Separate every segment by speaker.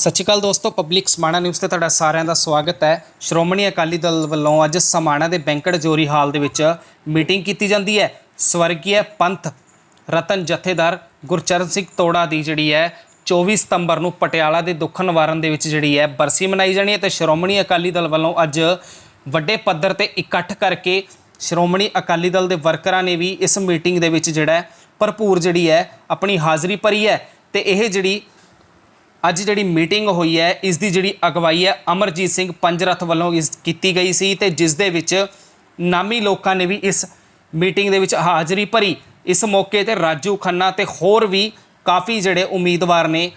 Speaker 1: ਸਤਿ ਸ਼੍ਰੀ ਅਕਾਲ ਦੋਸਤੋ public Samana news ਤੇ ਤੁਹਾਡਾ ਸਾਰਿਆਂ ਦਾ ਸਵਾਗਤ ਹੈ। ਸ਼੍ਰੋਮਣੀ ਅਕਾਲੀ ਦਲ ਵੱਲੋਂ ਅੱਜ ਸਮਾਣਾ ਦੇ ਬੈਂਕਟ ਜੋਰੀ ਹਾਲ ਦੇ ਵਿੱਚ ਮੀਟਿੰਗ ਕੀਤੀ ਜਾਂਦੀ ਹੈ। ਸਵਰਗੀय ਪੰਥ ਰਤਨ ਜਥੇਦਾਰ ਗੁਰਚਰਨ ਸਿੰਘ ਤੋੜਾ ਦੀ ਜਿਹੜੀ ਹੈ 24 ਸਤੰਬਰ ਨੂੰ ਪਟਿਆਲਾ ਦੇ ਦੁੱਖ ਨਿਵਾਰਨ ਦੇ ਵਿੱਚ ਜਿਹੜੀ ਹੈ, ਬਰਸੀ ਮਨਾਈ ਜਾਣੀ ਹੈ ਤੇ ਸ਼੍ਰੋਮਣੀ ਅਕਾਲੀ ਦਲ ਵੱਲੋਂ ਅੱਜ ਵੱਡੇ ਪੱਧਰ ਤੇ ਇਕੱਠ ਕਰਕੇ ਸ਼੍ਰੋਮਣੀ ਅਕਾਲੀ ਦਲ ਦੇ ਵਰਕਰਾਂ ਨੇ ਵੀ ਇਸ ਮੀਟਿੰਗ ਦੇ ਵਿੱਚ ਜਿਹੜਾ ਭਰਪੂਰ ਜਿਹੜੀ ਹੈ, ਆਪਣੀ ਹਾਜ਼ਰੀ ਭਰੀ ਹੈ। ਤੇ ਇਹ ਜਿਹੜੀ ਅੱਜ ਜਿਹੜੀ ਮੀਟਿੰਗ ਹੋਈ ਹੈ ਇਸ ਦੀ ਜਿਹੜੀ ਅਗਵਾਈ ਹੈ, ਅਮਰਜੀਤ ਸਿੰਘ ਪੰਜਰਥ ਵੱਲੋਂ ਇਸ ਕੀਤੀ ਗਈ ਸੀ ਤੇ ਜਿਸ ਦੇ ਵਿੱਚ ਨਾਮੀ ਲੋਕਾਂ ਨੇ ਵੀ ਇਸ ਮੀਟਿੰਗ ਦੇ ਵਿੱਚ ਹਾਜ਼ਰੀ ਭਰੀ। ਇਸ ਮੌਕੇ ਤੇ ਰਾਜੂ ਖੰਨਾ ਤੇ ਹੋਰ ਵੀ ਕਾਫੀ ਜਿਹੜੇ ਉਮੀਦਵਾਰ ਨੇ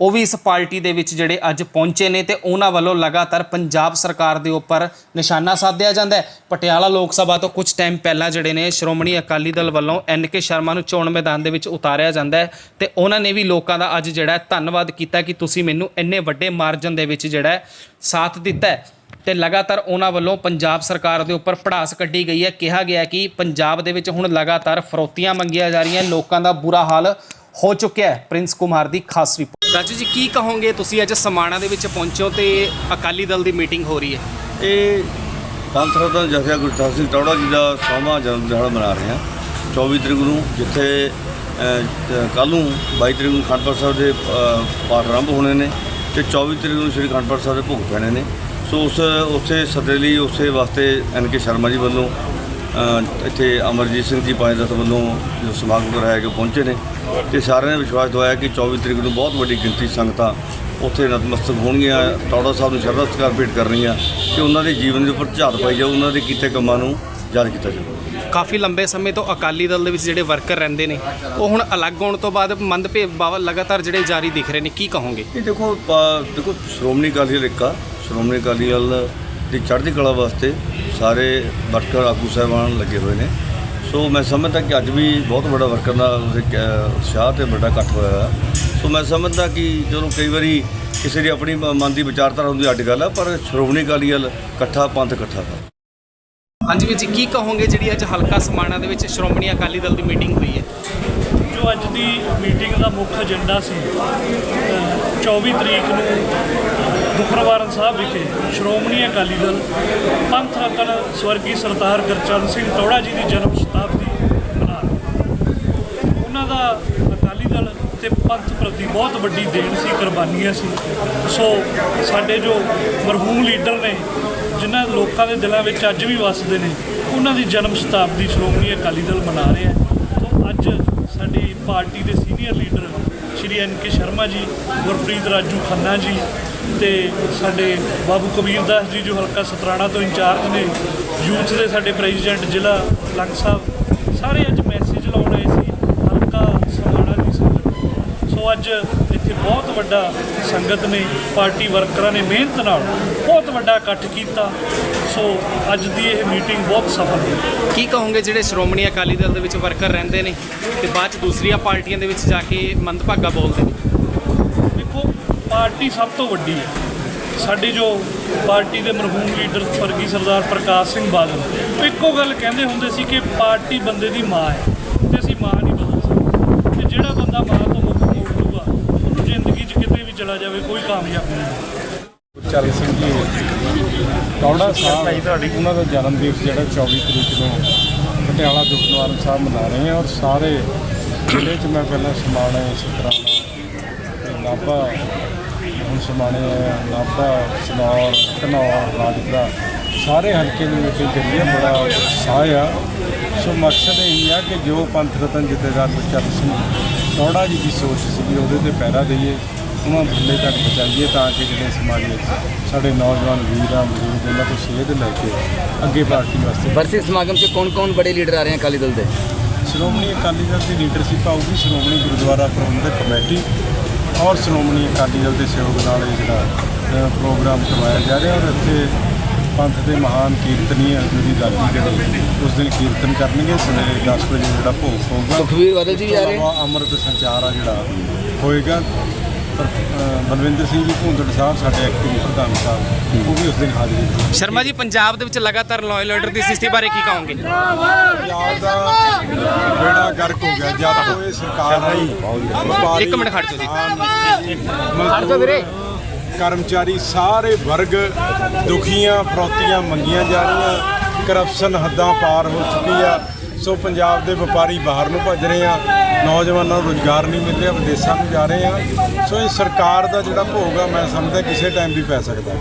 Speaker 1: ਉਹ ਵੀ ਇਸ ਪਾਰਟੀ ਦੇ ਵਿੱਚ ਜਿਹੜੇ ਅੱਜ ਪਹੁੰਚੇ ਨੇ ਤੇ ਉਹਨਾਂ ਵੱਲੋਂ ਲਗਾਤਾਰ ਪੰਜਾਬ ਸਰਕਾਰ ਦੇ ਉੱਪਰ ਨਿਸ਼ਾਨਾ ਸਾਧਿਆ ਜਾਂਦਾ ਹੈ। ਪਟਿਆਲਾ ਲੋਕ ਸਭਾ ਤੋਂ ਕੁਝ ਟਾਈਮ ਪਹਿਲਾਂ ਜਿਹੜੇ ਨੇ ਸ਼੍ਰੋਮਣੀ ਅਕਾਲੀ ਦਲ ਵੱਲੋਂ ਐਨ ਕੇ ਸ਼ਰਮਾ ਨੂੰ ਚੋਣ ਮੈਦਾਨ ਦੇ ਵਿੱਚ ਉਤਾਰਿਆ ਜਾਂਦਾ ਹੈ ਤੇ ਉਹਨਾਂ ਨੇ ਵੀ ਲੋਕਾਂ ਦਾ ਅੱਜ ਜਿਹੜਾ ਧੰਨਵਾਦ ਕੀਤਾ ਕਿ ਤੁਸੀਂ ਮੈਨੂੰ ਇੰਨੇ ਵੱਡੇ ਮਾਰਜਨ ਦੇ ਵਿੱਚ ਜਿਹੜਾ ਸਾਥ ਦਿੱਤਾ ਹੈ। ਤੇ ਲਗਾਤਾਰ ਉਹਨਾਂ ਵੱਲੋਂ ਪੰਜਾਬ ਸਰਕਾਰ ਦੇ ਉੱਪਰ ਪੜਾਸ ਕੱਢੀ ਗਈ ਹੈ। ਕਿਹਾ ਗਿਆ ਕਿ ਪੰਜਾਬ ਦੇ ਵਿੱਚ ਹੁਣ ਲਗਾਤਾਰ ਫਰੋਤੀਆਂ ਮੰਗੀਆਂ ਜਾ ਰਹੀਆਂ। ਲੋਕਾਂ ਦਾ ਬੁਰਾ ਹਾਲ ਹੋ ਚੁੱਕਿਆ ਹੈ। ਪ੍ਰਿੰਸ ਕੁਮਾਰ ਦੀ ਖਾਸ ਰਿਪੋਰਟ। ਰਾਜੂ ਜੀ, ਕੀ ਕਹੋਗੇ ਤੁਸੀਂ ਅੱਜ ਸਮਾਣਾ ਦੇ ਵਿੱਚ ਪਹੁੰਚੋ ਤੇ ਅਕਾਲੀ ਦਲ ਦੀ ਮੀਟਿੰਗ ਹੋ ਰਹੀ ਹੈ?
Speaker 2: ਇਹ ਪੰਥ ਰਤਨ ਜਥੇਦਾਰ ਗੁਰਦਾਸ ਸਿੰਘ ਟੌੜਾ ਜੀ ਦਾ ਸੌਵਾਂ ਜਨਮ ਦਿਹਾੜਾ ਮਨਾ ਰਹੇ ਹਾਂ। 24 ਤਰੀਕ ਨੂੰ ਜਿੱਥੇ ਕੱਲ੍ਹ ਨੂੰ 22 ਤਰੀਕ ਨੂੰ ਖੰਡਪੁਰ ਸਾਹਿਬ ਦੇ ਪਾਠ ਆਰੰਭ ਹੋਣੇ ਨੇ ਤੇ 24 ਤਰੀਕ ਨੂੰ ਸ੍ਰੀ ਖੰਡਪੁਰ ਸਾਹਿਬ ਦੇ ਭੋਗ ਪੈਣੇ ਨੇ। ਸੋ ਉਸ, ਉਸੇ ਸੱਦੇ ਲਈ ਉਸੇ ਵਾਸਤੇ ਐਨ ਕੇ ਸ਼ਰਮਾ ਜੀ ਵੱਲੋਂ ਇੱਥੇ ਅਮਰਜੀਤ ਸਿੰਘ ਜੀ ਪੰਜਦਤ ਵੱਲੋਂ ਜੋ ਸਮਾਗਮ ਕਰਾਇਆ ਕੇ ਪਹੁੰਚੇ ਨੇ। ਤੇ ਸਾਰਿਆਂ ਨੇ ਵਿਸ਼ਵਾਸ ਦਵਾਇਆ ਕਿ 24 ਤਰੀਕ ਨੂੰ ਬਹੁਤ ਵੱਡੀ ਗਿਣਤੀ ਸੰਗਤਾਂ ਉੱਥੇ ਨਤਮਸਤਕ ਹੋਣਗੀਆਂ। ਟੌੜਾ ਸਾਹਿਬ ਨੂੰ ਸ਼ਰਧਾ ਸਤਿਕਾਰ ਭੇਟ ਕਰਨੀਆਂ ਤੇ ਉਹਨਾਂ ਦੇ ਜੀਵਨ ਦੇ ਉੱਪਰ ਝਾਤ ਪਾਈ ਜਾਊ ਉਹਨਾਂ ਦੇ ਕੀਤੇ ਕੰਮਾਂ ਨੂੰ ਯਾਦ ਕੀਤਾ ਜਾਊ।
Speaker 1: ਕਾਫੀ ਲੰਬੇ ਸਮੇਂ ਤੋਂ ਅਕਾਲੀ ਦਲ ਦੇ ਵਿੱਚ ਜਿਹੜੇ ਵਰਕਰ ਰਹਿੰਦੇ ਨੇ ਉਹ ਹੁਣ ਅਲੱਗ ਹੋਣ ਤੋਂ ਬਾਅਦ ਮੰਦਭੇਵ ਬਾਵਾ ਲਗਾਤਾਰ ਜਿਹੜੇ ਜਾਰੀ ਦਿਖ ਰਹੇ ਨੇ ਕੀ ਕਹੋਗੇ?
Speaker 2: ਇਹ ਦੇਖੋ ਦੇਖੋ ਸ਼੍ਰੋਮਣੀ ਅਕਾਲੀ ਦਲ ਇੱਕ ਸ਼੍ਰੋਮਣੀ ਅਕਾਲੀ ਦਲ ਦੀ ਚੜ੍ਹਦੀ ਕਲਾ ਵਾਸਤੇ ਸਾਰੇ ਵਰਕਰ ਆਗੂ ਸਾਹਿਬਾਨ ਲੱਗੇ ਹੋਏ ਨੇ। ਸੋ ਮੈਂ ਸਮਝਦਾ ਕਿ ਅੱਜ ਵੀ ਬਹੁਤ ਵੱਡਾ ਵਰਕਰ ਦਾ ਉਤਸ਼ਾਹ ਤੇ ਵੱਡਾ ਇਕੱਠ ਹੋਇਆ ਹੈ ਸੋ ਮੈਂ ਸਮਝਦਾ ਕਿ ਜਦੋਂ ਕਈ ਵਾਰੀ ਕਿਸੇ ਦੀ ਆਪਣੀ ਮਨ ਦੀ ਵਿਚਾਰਧਾਰਾ ਹੁੰਦੀ ਅੱਡ ਗੱਲ ਆ ਪਰ ਸ਼੍ਰੋਮਣੀ ਅਕਾਲੀ ਦਲ ਇਕੱਠਾ ਪੰਥ ਇਕੱਠਾ ਵਾ।
Speaker 1: ਹਾਂਜੀ ਵੀਰ ਜੀ ਕੀ ਕਹੋਗੇ ਜਿਹੜੀ ਅੱਜ ਹਲਕਾ ਸਮਾਣਾ ਦੇ ਵਿੱਚ ਸ਼੍ਰੋਮਣੀ ਅਕਾਲੀ ਦਲ ਦੀ ਮੀਟਿੰਗ ਹੋਈ ਹੈ?
Speaker 3: ਜੋ ਅੱਜ ਦੀ ਮੀਟਿੰਗ ਦਾ ਮੁੱਖ ਏਜੰਡਾ ਸੀ ਅ, 24 ਤਰੀਕ ਨੂੰ ਦੁਖਰਵਾਰਨ ਸਾਹਿਬ ਵਿਖੇ ਸ਼੍ਰੋਮਣੀ ਅਕਾਲੀ ਦਲ ਪੰਥ ਰਤਨ ਸਵਰਗੀ ਸਰਦਾਰ ਗੁਰਚਰਨ ਸਿੰਘ ਟੋੜਾ ਜੀ ਦੀ ਜਨਮ ਸ਼ਤਾਬਦੀ ਮਨਾ ਉਹਨਾਂ ਦਾ ਅਕਾਲੀ ਦਲ ਤੇ ਪੰਥ ਪ੍ਰਤੀ ਬਹੁਤ ਵੱਡੀ ਦੇਣ ਸੀ ਕੁਰਬਾਨੀਆਂ ਸੀ। ਸੋ ਸਾਡੇ ਜੋ ਮਰਹੂਮ ਲੀਡਰ ਨੇ, ਜਿਨ੍ਹਾਂ ਲੋਕਾਂ ਦੇ ਦਿਲਾਂ ਵਿੱਚ ਅੱਜ ਵੀ ਵੱਸਦੇ ਨੇ, ਉਹਨਾਂ ਦੀ ਜਨਮ ਸ਼ਤਾਬਦੀ ਸ਼੍ਰੋਮਣੀ ਅਕਾਲੀ ਦਲ ਮਨਾ ਰਿਹਾ ਹੈ। ਸੋ ਅੱਜ ਸਾਡੀ ਪਾਰਟੀ ਦੇ senior leader Shri N K Sharma ji, Gurpreet Raju Khanna ਜੀ ਤੇ ਸਾਡੇ ਬਾਬੂ ਕਬੀਰਦਾਸ ਜੀ ਜੋ ਹਲਕਾ ਸਤਰਾਣਾ ਤੋਂ ਇੰਚਾਰਜ ਨੇ, ਯੂਥ ਦੇ ਸਾਡੇ ਪ੍ਰੈਜ਼ੀਡੈਂਟ ਜ਼ਿਲ੍ਹਾ ਲੰਗ ਸਾਹਿਬ, ਸਾਰੇ ਅੱਜ ਮੈਸੇਜ ਲਾਉਣ ਆਏ ਸੀ, ਹਲਕਾ ਸਮਾਣਾ ਦੀ ਸੰਗਤ ਸੋ ਅੱਜ ਬਹੁਤ ਵੱਡਾ ਸੰਗਤ ਨੇ ਪਾਰਟੀ ਵਰਕਰਾਂ ਨੇ ਮਿਹਨਤ ਨਾਲ ਬਹੁਤ ਵੱਡਾ ਇਕੱਠ ਕੀਤਾ। ਸੋ ਅੱਜ ਦੀ ਇਹ ਮੀਟਿੰਗ ਬਹੁਤ ਸਫਲ ਹੋਈ।
Speaker 1: ਕੀ ਕਹੋਗੇ ਜਿਹੜੇ ਸ਼੍ਰੋਮਣੀ ਅਕਾਲੀ ਦਲ ਦੇ ਵਿੱਚ ਵਰਕਰ ਰਹਿੰਦੇ ਨੇ ਤੇ ਬਾਅਦ ਚ ਦੂਸਰੀਆਂ ਪਾਰਟੀਆਂ ਦੇ ਵਿੱਚ ਜਾ ਕੇ ਮੰਦਭਾਗਾ ਬੋਲਦੇ ਨੇ?
Speaker 3: ਦੇਖੋ ਪਾਰਟੀ ਸਭ ਤੋਂ ਵੱਡੀ ਹੈ। ਸਾਡੀ ਜੋ ਪਾਰਟੀ ਦੇ ਮਰਹੂਮ ਲੀਡਰ ਸਵਰਗੀ ਸਰਦਾਰ ਪ੍ਰਕਾਸ਼ ਸਿੰਘ ਬਾਦਲ ਇੱਕੋ ਗੱਲ ਕਹਿੰਦੇ ਹੁੰਦੇ ਸੀ ਕਿ ਪਾਰਟੀ ਬੰਦੇ ਦੀ ਮਾਂ ਹੈ ਤੇ ਅਸੀਂ ਮਾਂ ਨਹੀਂ ਬਦਲ ਸਕਦੇ। ਤੇ ਜਿਹੜਾ ਬੰਦਾ ਮਾਂ ਤੋਂ ਮੁੱਖ ਮੋੜ ਲੂਗਾ ਉਹਨੂੰ ਜ਼ਿੰਦਗੀ 'ਚ ਕਿਤੇ ਵੀ ਚਲਾ ਜਾਵੇ, ਕੋਈ ਕਾਮਯਾਬੀ ਨਹੀਂ
Speaker 4: ਚਰਨ ਸਿੰਘ ਜੀ, ਕੌੜਾ ਸਾਹਿਬ ਉਹਨਾਂ ਦਾ ਜਨਮ ਦਿਵਸ ਜਿਹੜਾ 24 ਤਰੀਕ ਨੂੰ ਪਟਿਆਲਾ ਦੁੱਖ ਸਾਹਿਬ ਮਨਾ ਰਹੇ ਹਾਂ ਔਰ ਸਾਰੇ ਜ਼ਿਲ੍ਹੇ 'ਚ ਮੈਂ ਪਹਿਲਾਂ ਸਮਾਣੇ ਸਤਰਾਣਾ ਨਾਭਾ, ਹੁਣ ਸਮਾਣੇ ਨਾਭਾ, ਸਨੌਰ ਘਨੌਰ ਰਾਜਪੁਰਾ, ਸਾਰੇ ਹਲਕੇ ਨੂੰ ਮੀਟਿੰਗ ਕਰੀ ਹੈ ਬੜਾ ਉਤਸ਼ਾਹ ਆ। ਸੋ ਮਕਸਦ ਇਹ ਆ ਕਿ ਜੋ ਪੰਥ ਰਤਨ ਜਥੇਦਾਰ ਗੁਰਚਰਨ ਸਿੰਘ ਟੌੜਾ ਜੀ ਦੀ ਸੋਚ ਸੀਗੀ, ਉਹਦੇ ਤੇ ਪਹਿਰਾ ਦਈਏ। ਉਹਨਾਂ ਬੰਦੇ ਤੱਕ ਪਹੁੰਚਾਈਏ ਤਾਂ ਕਿ ਜਿਹੜੇ ਸਮਾਜਿਕ ਸਾਡੇ ਨੌਜਵਾਨ ਵੀਰਾਂ ਆ ਬਜ਼ੁਰਗ ਉਹਨਾਂ ਤੋਂ ਸੇਧ ਲੈ ਕੇ ਅੱਗੇ ਪਾਰਟੀ ਵਾਸਤੇ
Speaker 5: ਵਰਸੇ ਸਮਾਗਮ 'ਚ ਕੌਣ-ਕੌਣ ਬੜੇ ਲੀਡਰ ਆ ਰਹੇ ਆ ਅਕਾਲੀ ਦਲ ਦੇ?
Speaker 4: ਸ਼੍ਰੋਮਣੀ ਅਕਾਲੀ ਦਲ ਦੀ ਲੀਡਰਸ਼ਿਪ ਆਊਗੀ ਸ਼੍ਰੋਮਣੀ ਗੁਰਦੁਆਰਾ ਪ੍ਰਬੰਧਕ ਕਮੇਟੀ ਔਰ ਸ਼੍ਰੋਮਣੀ ਅਕਾਲੀ ਦਲ ਦੇ ਸਹਿਯੋਗ ਨਾਲ ਇਹ ਜਿਹੜਾ ਪ੍ਰੋਗਰਾਮ ਕਰਵਾਇਆ ਜਾ ਰਿਹਾ ਔਰ ਇੱਥੇ ਪੰਥ ਦੇ ਮਹਾਨ ਕੀਰਤਨੀਏ ਜਿਹੜੀ ਦਾਦੀ ਜਿਹੜੇ ਉਸ ਦਿਨ ਕੀਰਤਨ ਕਰਨਗੇ ਸਵੇਰੇ 10 ਵਜੇ ਜਿਹੜਾ ਭੋਗ ਹੋਊਗਾ।
Speaker 5: ਸੁਖਵੀਰ ਬਾਦਲ ਜੀ ਵੀ ਆ ਰਹੇ?
Speaker 4: ਅਮਰਤ ਸੰਚਾਰ ਆ ਜਿਹੜਾ ਹੋਏਗਾ। ਬਲਵਿੰਦਰ ਸਿੰਘ ਜੀ ਭੂੰਦੜ ਸਾਹਿਬ ਸਾਡੇ ਐਕਟਿਵ ਪ੍ਰਧਾਨ ਸਾਹਿਬ ਉਹ ਵੀ ਉਸ ਦਿਨ ਹਾਜ਼ਰੀ ਸੀ
Speaker 1: ਸ਼ਰਮਾ ਜੀ ਪੰਜਾਬ ਦੇ ਵਿੱਚ ਲਗਾਤਾਰ ਲਾਅ ਆਰਡਰ ਦੀ ਸਥਿਤੀ ਬਾਰੇ ਕੀ ਕਹੋਗੇ?
Speaker 4: ਪੰਜਾਬ ਦਾ ਬੇੜਾ ਗਰਕ ਹੋ ਗਿਆ ਜਦ ਤੋਂ ਇਹ ਸਰਕਾਰ ਆਈ
Speaker 1: ਇੱਕ ਮਿੰਟ ਖੜ ਜਾਓ ਜੀ।
Speaker 4: ਖੜ ਜਾਓ ਵੀਰੇ। ਕਰਮਚਾਰੀ ਸਾਰੇ ਵਰਗ ਦੁਖੀਆਂ ਫਰੋਤੀਆਂ ਮੰਗੀਆਂ ਜਾ ਰਹੀਆਂ ਕਰਪਸ਼ਨ ਹੱਦਾਂ ਪਾਰ ਹੋ ਚੁੱਕੀ ਆ। ਸੋ ਪੰਜਾਬ ਦੇ ਵਪਾਰੀ ਬਾਹਰ ਨੂੰ ਭੱਜ ਰਹੇ ਆ, ਨੌਜਵਾਨਾਂ ਨੂੰ ਰੁਜ਼ਗਾਰ ਨਹੀਂ ਮਿਲ ਰਿਹਾ, ਵਿਦੇਸ਼ਾਂ ਨੂੰ ਜਾ ਰਹੇ ਆ। ਸੋ ਇਹ ਸਰਕਾਰ ਦਾ ਜਿਹੜਾ ਭੋਗ ਆ, ਮੈਂ ਸਮਝਦਾ ਕਿਸੇ ਟਾਈਮ ਵੀ ਪੈ ਸਕਦਾ।